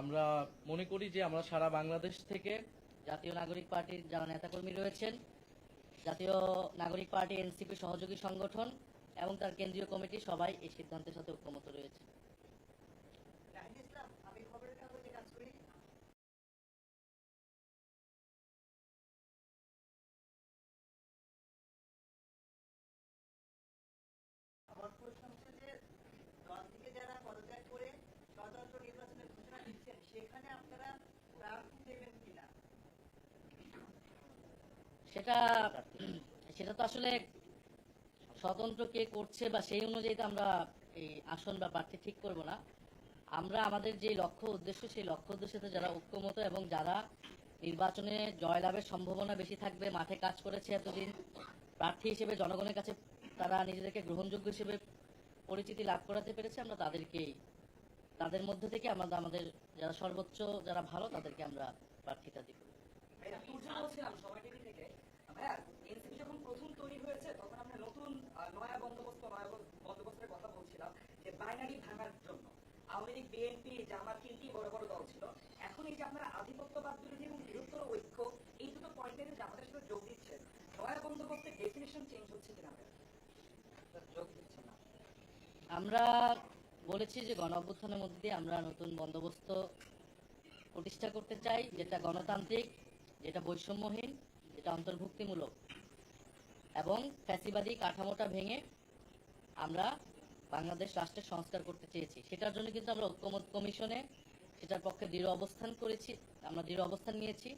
আমরা মনে করি যে আমরা সারা বাংলাদেশ থেকে জাতীয় নাগরিক পার্টির যারা নেতাকর্মী রয়েছেন, জাতীয় নাগরিক পার্টি, এনসিপি সহযোগী সংগঠন এবং তার কেন্দ্রীয় কমিটি সবাই এই সিদ্ধান্তের সাথে ঐক্যমত রয়েছে রাহিন ইসলাম আমি খবরের কাগজে কাজ করি আমার প্রশ্ন হচ্ছে যে দল থেকে যারা পদত্যাগ করে স্বতন্ত্র নির্বাচনের ঘোষণা দিচ্ছেন সেখানে আপনারা প্রার্থী দেবেন কিনা সেটা সেটা তো আসলে স্বতন্ত্র কে করছে বা সেই অনুযায়ী তো আমরা এই আসন বা প্রার্থী ঠিক করব না। আমরা আমাদের যে লক্ষ্য উদ্দেশ্য, সেই লক্ষ্য উদ্দেশ্যে যারা ঐক্যমত এবং যারা নির্বাচনে জয়লাভের সম্ভাবনা বেশি থাকবে, মাঠে কাজ করেছে এতদিন, প্রার্থী হিসেবে জনগণের কাছে তারা নিজেদেরকে গ্রহণযোগ্য হিসেবে পরিচিতি লাভ করাতে পেরেছে, আমরা তাদেরকেই তাদের মধ্যে থেকে আমরা আমাদের যারা সর্বোচ্চ, যারা ভালো, তাদেরকে আমরা প্রার্থীতা দিব। তখন আমরা নয়া বন্দোবস্ত বন্দোবস্তের কথা বলছিলাম যে বাইনারি ভাঙার জন্য। আওয়ামী লীগ, বিএনপি, জামাত যোগ দিচ্ছেন নয়া বন্দোবস্তের ডেফিনেশন চেঞ্জ হচ্ছে কিনা? যোগ দিচ্ছে না। আমরা বলেছি যে গণ অভ্যুত্থানের মধ্যে দিয়ে আমরা নতুন বন্দোবস্ত প্রতিষ্ঠা করতে চাই, যেটা গণতান্ত্রিক, যেটা বৈষম্যহীন যেটা অন্তর্ভুক্তিমূলক এবং ফ্যাসিবাদী কাঠামোটা ভেঙে আমরা বাংলাদেশ রাষ্ট্রের সংস্কার করতে চেয়েছি। সেটার জন্য কিন্তু আমরা ঐক্যমত কমিশনে সেটার পক্ষে দৃঢ় অবস্থান করেছি, আমরা দৃঢ় অবস্থান নিয়েছি।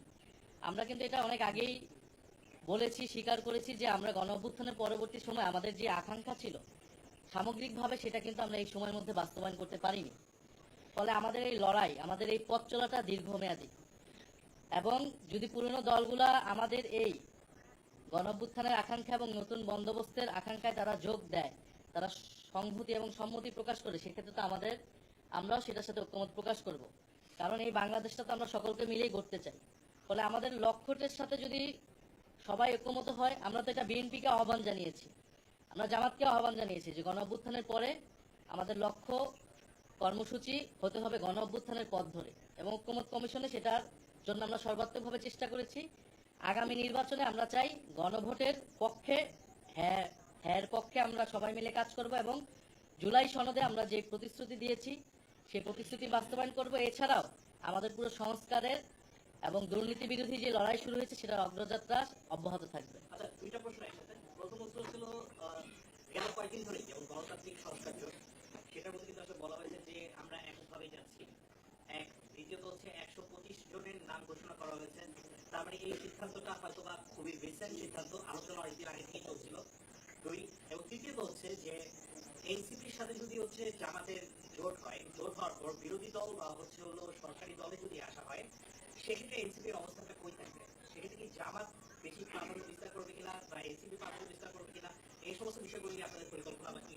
আমরা কিন্তু এটা অনেক আগেই বলেছি, স্বীকার করেছি যে আমরা গণ অভ্যুত্থানের পরবর্তী সময় আমাদের যে আকাঙ্ক্ষা ছিল, সামগ্রিকভাবে সেটা কিন্তু আমরা এই সময়ের মধ্যে বাস্তবায়ন করতে পারিনি। ফলে আমাদের এই লড়াই, আমাদের এই পথ চলাটা দীর্ঘমেয়াদী। এবং যদি পুরনো দলগুলা আমাদের এই গণঅভ্যুত্থানের আকাঙ্ক্ষা এবং নতুন বন্দোবস্তের আকাঙ্ক্ষায় তারা যোগ দেয়, তারা সংহতি এবং সম্মতি প্রকাশ করে, সেক্ষেত্রে তো আমাদের, আমরাও সেটার সাথে ঐক্যমত প্রকাশ করব। কারণ এই বাংলাদেশটা তো আমরা সকলকে মিলেই করতে চাই। ফলে আমাদের লক্ষ্যটার সাথে যদি সবাই ঐক্যমত হয়, আমরা তো এটা বিএনপিকে আহ্বান জানিয়েছি। আমরা জামাতকে আহ্বান জানিয়েছি যে গণ অভ্যুত্থানের পরে আমাদের লক্ষ্য কর্মসূচি হতে হবে গণ অভ্যুত্থানের পথ ধরে। এবং ঐক্যমত কমিশনে সেটার জন্য আমরা সর্বাত্মকভাবে চেষ্টা করেছি। আগামী নির্বাচনে আমরা চাই গণভোটের পক্ষে হ্যাঁ হ্যাঁ পক্ষে আমরা সবাই মিলে কাজ করব এবং জুলাই সনদে আমরা যে প্রতিশ্রুতি দিয়েছি সেই প্রতিশ্রুতি বাস্তবায়ন করব। এছাড়াও আমাদের পুরো সংস্কারের এবং দুর্নীতি বিরোধী যে লড়াই শুরু হয়েছে, সেটার অগ্রযাত্রা অব্যাহত থাকবে। আচ্ছা দুইটা প্রশ্ন একসাথে। প্রথম উত্তর ছিল কয়েকদিন ধরে গণতান্ত্রিক সংস্কার জোট সেটার মধ্যে কিন্তু আসলে বলা হয়েছে যে আমরা এককভাবেই যাচ্ছি এক দ্বিতীয়ত হচ্ছে একশো পঁচিশ জনের নাম ঘোষণা করা হয়েছে। তার মানে এই সিদ্ধান্তটা হয়তো বা খুবই রিসেন্ট সিদ্ধান্ত, আলোচনা অনেকদিন আগে থেকেই চলছিল। দুই, এবং তৃতীয়ত হচ্ছে যে এনসিপির সাথে যদি হচ্ছে জামাতের জোট হয়, জোট হওয়ার পর বিরোধী দল বা হচ্ছে হলো সরকারি দলে যদি আসা হয়, সেক্ষেত্রে এনসিপির কই থাকবে? সেক্ষেত্রে কি জামাত বেশি প্রাধান্য বিস্তার করবে কিনা বা এনসিপি প্রাধান্য বিস্তার করবে কিনা, এই সমস্ত নিয়ে আপনাদের পরিকল্পনা কি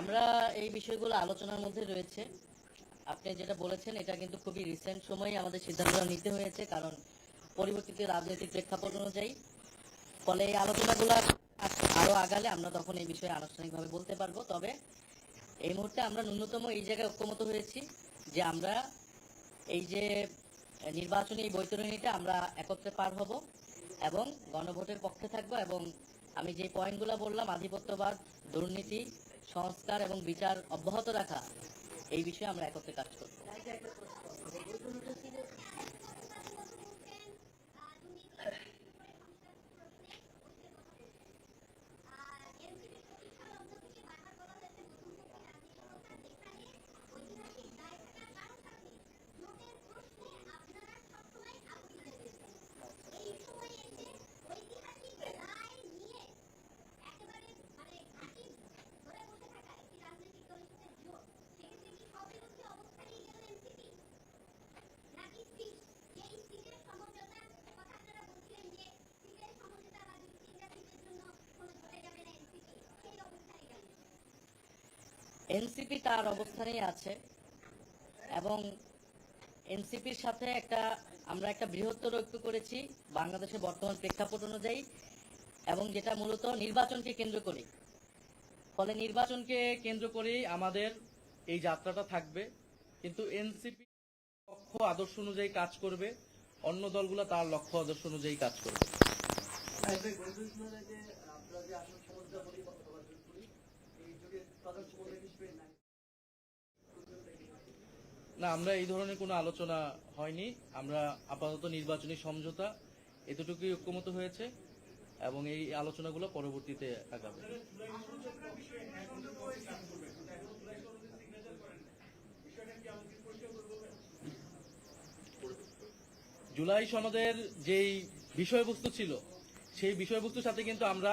আমরা এই বিষয়গুলো আলোচনার মধ্যে রয়েছে। আপনি যেটা বলেছেন, এটা কিন্তু খুবই রিসেন্ট সময়ে আমাদের সিদ্ধান্ত নিতে হয়েছে, কারণ পরিবর্তিত রাজনৈতিক প্রেক্ষাপট অনুযায়ী, ফলে এই আলোচনাগুলো আরও আগালে আমরা তখন এই বিষয়ে আনুষ্ঠানিকভাবে বলতে পারব। তবে এই মুহূর্তে আমরা ন্যূনতম এই জায়গায় ঐক্যমত হয়েছি যে আমরা এই যে নির্বাচনী বৈতরণীটা আমরা একত্রে পার হব এবং গণভোটের পক্ষে থাকব এবং আমি যে পয়েন্টগুলো বললাম, আধিপত্যবাদ, দুর্নীতি, সংস্কার এবং বিচার অব্যাহত রাখা এই বিষয়ে আমরা একত্রে কাজ করব। এনসিপি তার অবস্থানেই আছে এবং এনসিপির সাথে একটা, আমরা একটা বৃহত্তর ঐক্য করেছি বাংলাদেশের বর্তমান প্রেক্ষাপট অনুযায়ী এবং যেটা মূলত নির্বাচনকে কেন্দ্র করে। ফলে নির্বাচনকে কেন্দ্র করেই আমাদের এই যাত্রাটা থাকবে। কিন্তু এনসিপি লক্ষ্য আদর্শ অনুযায়ী কাজ করবে, অন্য দলগুলো তার লক্ষ্য আদর্শ অনুযায়ী কাজ করবে। না, আমরা এই ধরনের কোনো আলোচনা হয়নি। আমরা আপাতত নির্বাচনী সমঝোতা এতটুকুই ঐক্যমত হয়েছে এবং এই আলোচনাগুলো পরবর্তীতে আগাবে। জুলাই সনদের যেই বিষয়বস্তু ছিল, সেই বিষয়বস্তুর সাথে কিন্তু আমরা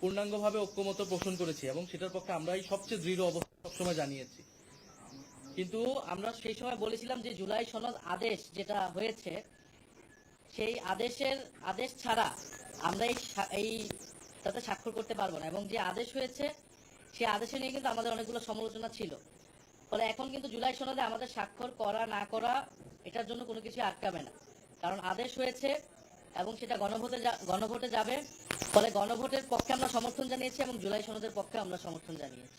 পূর্ণাঙ্গভাবে ঐক্যমত পোষণ করেছি এবং সেটার পক্ষে আমরাই সবচেয়ে দৃঢ় অবস্থা সবসময় জানিয়েছি। কিন্তু আমরা সেই সময় বলেছিলাম যে জুলাই সনদ আদেশ যেটা হয়েছে, সেই আদেশের আদেশ ছাড়া আমরা এই তাতে স্বাক্ষর করতে পারব না এবং যে আদেশ হয়েছে সেই আদেশে নিয়ে কিন্তু আমাদের অনেকগুলো সমালোচনা ছিল। ফলে এখন কিন্তু জুলাই সনদে আমাদের স্বাক্ষর করা না করা এটার জন্য কোনো কিছু আটকাবে না। কারণ আদেশ হয়েছে এবং সেটা গণভোটে যা- গণভোটে যাবে। ফলে গণভোটের পক্ষে আমরা সমর্থন জানিয়েছি এবং জুলাই সনদের পক্ষে আমরা সমর্থন জানিয়েছি?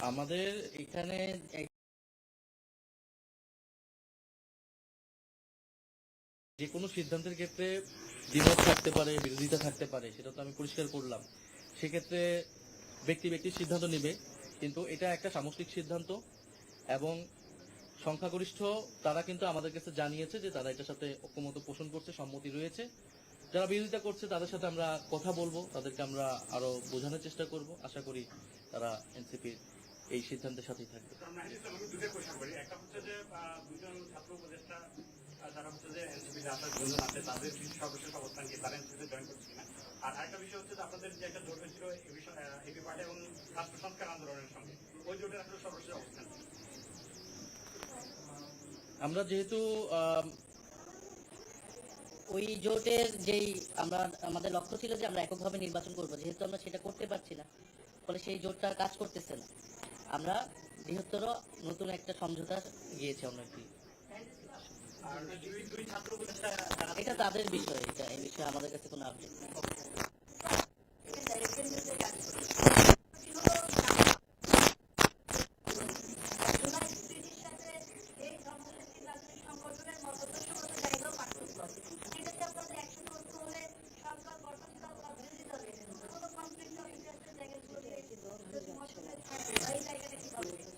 আমাদের এখানে যে কোনো সিদ্ধান্তের ক্ষেত্রে দ্বিমত থাকতে পারে, বিরোধিতা থাকতে পারে, সেটা তো আমি পরিষ্কার করলাম। সেক্ষেত্রে ব্যক্তি ব্যক্তি সিদ্ধান্ত নেবে, কিন্তু এটা একটা সামষ্টিক সিদ্ধান্ত এবং সংখ্যাগরিষ্ঠ তারা কিন্তু আমাদের কাছে জানিয়েছে যে তারা এটার সাথে ঐক্যমত পোষণ করছে, সম্মতি রয়েছে। যারা বিরোধিতা করছে, তাদের সাথে আমরা কথা বলব, তাদেরকে আমরা আরও বোঝানোর চেষ্টা করব। আশা করি তারা এনসিপির এই সিদ্ধান্তের সাথেই থাকবে। একটা হচ্ছে যে ছাত্র উপদেষ্টা আমরা যেহেতু ওই জোটের যেই আমরা, আমাদের লক্ষ্য ছিল যে আমরা এককভাবে নির্বাচন করব, যেহেতু আমরা সেটা করতে পারছি না, ফলে সেই জোটটা কাজ করতেছে না। আমরা বৃহত্তর নতুন একটা সমঝোতা গিয়েছি আমরা আর দুই দুই ছাত্র উপদেষ্টা যারা এটা তাদের বিষয়, এটা এই বিষয়ে আমাদের কাছে কোনো আপডেট নেই।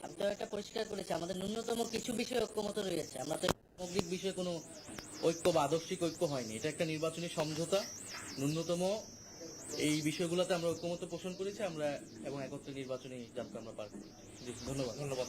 আমি তো একটা পরিষ্কার করেছি, আমাদের ন্যূনতম কিছু বিষয় ঐক্যমত রয়েছে। আমরা তো সামগ্রিক বিষয়ে কোনো ঐক্য বা আদর্শিক ঐক্য হয়নি। এটা একটা নির্বাচনী সমঝোতা। ন্যূনতম এই বিষয়গুলোতে আমরা ঐক্যমত পোষণ করেছি, আমরা এবং একত্রে নির্বাচনী যাত্রা আমরা পার ধন্যবাদ। ধন্যবাদ।